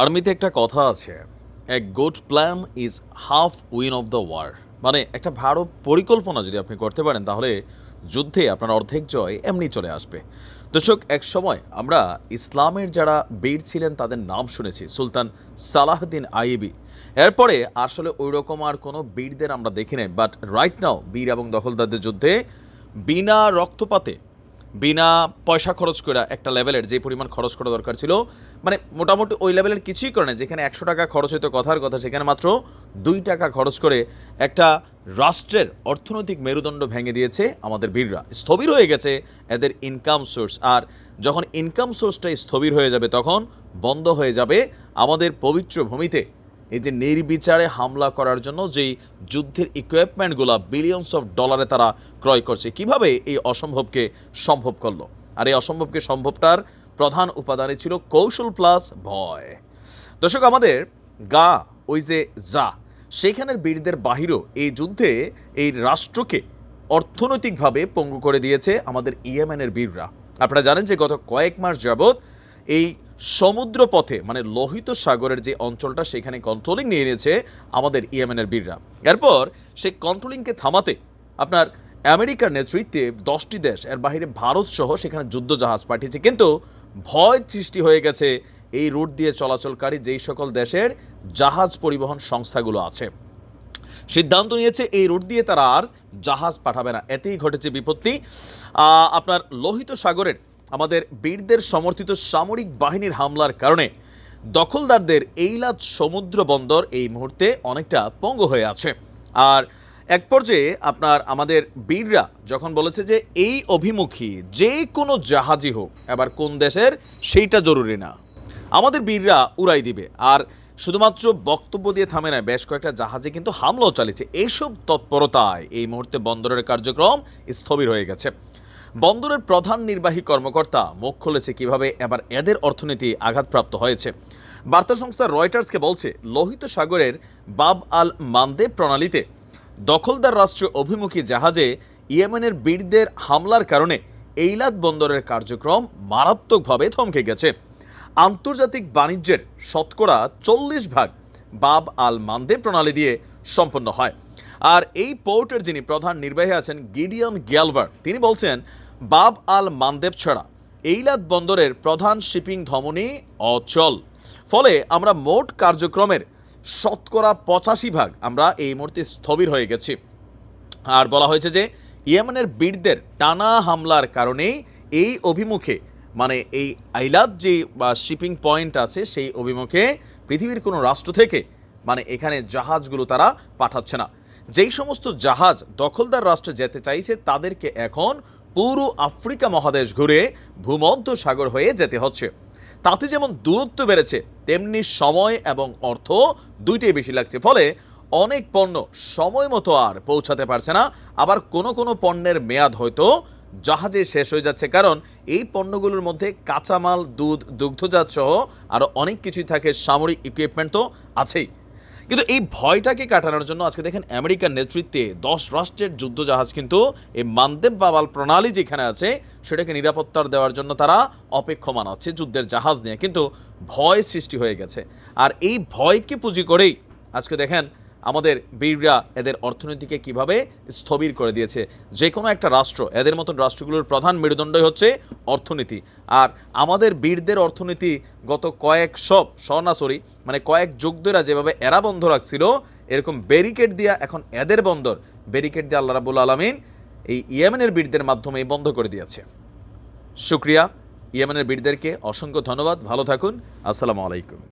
আর্মিতে একটা কথা আছে। A good plan is half win of the war মানে একটা ভালো পরিকল্পনা যদি আপনি করতে পারেন, তাহলে যুদ্ধে আপনার অর্ধেক জয় এমনি চলে আসবে। দর্শক, এক সময় আমরা ইসলামের যারা বীর ছিলেন, তাদের নাম শুনেছি, সুলতান সালাহদ্দিন আইবি এরপরে আসলে ওই রকম আর কোনো বীরদের আমরা দেখি নাই বাট রাইট নাও বীর এবং দখলদারদের যুদ্ধে বিনা রক্তপাতে বিনা পয়সা খরচ করে একটা লেভেলের যে পরিমাণ খরচ করা দরকার ছিল মানে মোটামুটি ওই লেভেলের কিছুই করে না যেখানে একশো টাকা খরচ হইতো কথার কথা, সেখানে মাত্র দুই টাকা খরচ করে একটা রাষ্ট্রের অর্থনৈতিক মেরুদণ্ড ভেঙে দিয়েছে আমাদের বীররা। স্থবির হয়ে গেছে এদের ইনকাম সোর্স আর যখন ইনকাম সোর্সটা স্থবির হয়ে যাবে, তখন বন্ধ হয়ে যাবে আমাদের পবিত্র ভূমিতে এই যে নির্বিচারে হামলা করার জন্য যেই যুদ্ধের ইকুইপমেন্টগুলো বিলিয়নস অফ ডলারে তারা ক্রয় করছে, কীভাবে এই অসম্ভবকে সম্ভব করল? আর এই অসম্ভবকে সম্ভবটার প্রধান উপাদানে ছিল কৌশল প্লাস ভয়। দর্শক, আমাদের গা, ওই যে যা সেখানের বীরদের বাহিরও এই যুদ্ধে এই রাষ্ট্রকে অর্থনৈতিকভাবে পঙ্গু করে দিয়েছে আমাদের ইয়েমেনের বীররা। আপনারা জানেন যে গত কয়েক মাস যাবৎ এই সমুদ্র পথে মানে লোহিত সাগরের যে অঞ্চলটা, সেখানে কন্ট্রোলিং নিয়ে নিয়েছে আমাদের ইয়েমেনের বীররা। এরপর সেই কন্ট্রোলিংকে থামাতে আপনার আমেরিকার নেতৃত্বে দশটি দেশ, এর বাহিরে ভারত সহ সেখানে যুদ্ধ জাহাজ পাঠিয়েছে। কিন্তু ভয় সৃষ্টি হয়ে গেছে এই রুট দিয়ে চলাচলকারী যেই সকল দেশের জাহাজ পরিবহন সংস্থাগুলো আছে। সিদ্ধান্ত নিয়েছে এই রুট দিয়ে তারা আর জাহাজ পাঠাবে না। এতেই ঘটেছে বিপত্তি। আপনার লোহিত সাগরের আমাদের বীরদের সমর্থিত সামরিক বাহিনীর হামলার কারণে দখলদারদের এইলাত সমুদ্র বন্দর এই মুহূর্তে অনেকটা পঙ্গু হয়ে আছে। আর এক পর্যায়ে আপনার আমাদের বীররা যখন বলেছে যে এই অভিমুখী যে কোনো জাহাজই হোক, এবার কোন দেশের সেইটা জরুরি না। আমাদের বীররা উড়াই দিবে। আর শুধুমাত্র বক্তব্য দিয়ে থামে না, বেশ কয়েকটা জাহাজে কিন্তু হামলাও চালিয়েছে। এইসব তৎপরতায় এই মুহূর্তে বন্দরের কার্যক্রম স্থবির হয়ে গেছে। বন্দরের প্রধান নির্বাহী কর্মকর্তা মুখ খুলেছে কীভাবে এবার এদের অর্থনীতি আঘাতপ্রাপ্ত হয়েছে। বার্তা সংস্থা রয়টার্সকে বলছে, লোহিত সাগরের বাব আল মান্দে প্রণালীতে দখলদার রাষ্ট্র অভিমুখী জাহাজে ইয়েমেনের বীরদের হামলার কারণে এইলাত বন্দরের কার্যক্রম মারাত্মকভাবে থমকে গেছে। আন্তর্জাতিক বাণিজ্যের শতকরা চল্লিশ ভাগ বাব আল মান্দে প্রণালী দিয়ে সম্পন্ন হয়। আর এই পোর্টের যিনি প্রধান নির্বাহী আছেন গিডিয়ন গ্যালভার, তিনি বলছেন, বাব আল মানদেব ছাড়া এইলাত বন্দরের প্রধান শিপিং ধমনী অচল। ফলে আমরা মোট কার্যক্রমের শতকরা পঁচাশি ভাগ আমরা এই মুহূর্তে স্থবির হয়ে গেছি। আর বলা হয়েছে যে, ইয়েমেনের বীরদের টানা হামলার কারণেই এই অভিমুখে মানে এই আইলাদ যে, বা শিপিং পয়েন্ট আছে, সেই অভিমুখে পৃথিবীর কোনো রাষ্ট্র থেকে মানে এখানে জাহাজগুলো তারা পাঠাচ্ছে না। যেই সমস্ত জাহাজ দখলদার রাষ্ট্রে যেতে চাইছে, তাদেরকে এখন পুরো আফ্রিকা মহাদেশ ঘুরে ভূমধ্য সাগর হয়ে যেতে হচ্ছে। তাতে যেমন দূরত্ব বেড়েছে, তেমনি সময় এবং অর্থ দুইটাই বেশি লাগছে। ফলে অনেক পণ্য সময় মতো আর পৌঁছাতে পারছে না। আবার কোনো কোনো পণ্যের মেয়াদ হয়তো জাহাজে শেষ হয়ে যাচ্ছে। কারণ এই পণ্যগুলোর মধ্যে কাঁচামাল, দুধ, দুগ্ধজাত সহ আরও অনেক কিছুই থাকে। সামরিক ইকুইপমেন্ট তো আছেই। কিন্তু এই ভয়টাকে কাটানোর জন্য আজকে দেখেন আমেরিকার নেতৃত্বে দশ রাষ্ট্রের যুদ্ধ জাহাজ কিন্তু এই মানদেব বাবাল প্রণালী যেখানে আছে, সেটাকে নিরাপত্তার দেওয়ার জন্য তারা অপেক্ষমান আছে যুদ্ধের জাহাজ নিয়ে। কিন্তু ভয় সৃষ্টি হয়ে গেছে। আর এই ভয়কে পুঁজি করেই আজকে দেখেন আমাদের বীররা এদের অর্থনীতিকে কীভাবে স্থবির করে দিয়েছে? যে কোনো একটা রাষ্ট্র, এদের মতন রাষ্ট্রগুলোর প্রধান মেরুদণ্ডই হচ্ছে অর্থনীতি। আর আমাদের বীরদের অর্থনীতি গত কয়েক সব না সরি মানে কয়েক যুগ যেভাবে এরা বন্ধ রাখছিল, এরকম ব্যারিকেড দিয়া এখন এদের বন্দর ব্যারিকেড দিয়ে আল্লাহ রাবুল আলমিন এই ইয়েমেনের বীরদের মাধ্যমে বন্ধ করে দিয়েছে। শুক্রিয়া, ইয়েমেনের বীরদেরকে অসংখ্য ধন্যবাদ, ভালো থাকুন, আসসালামু আলাইকুম।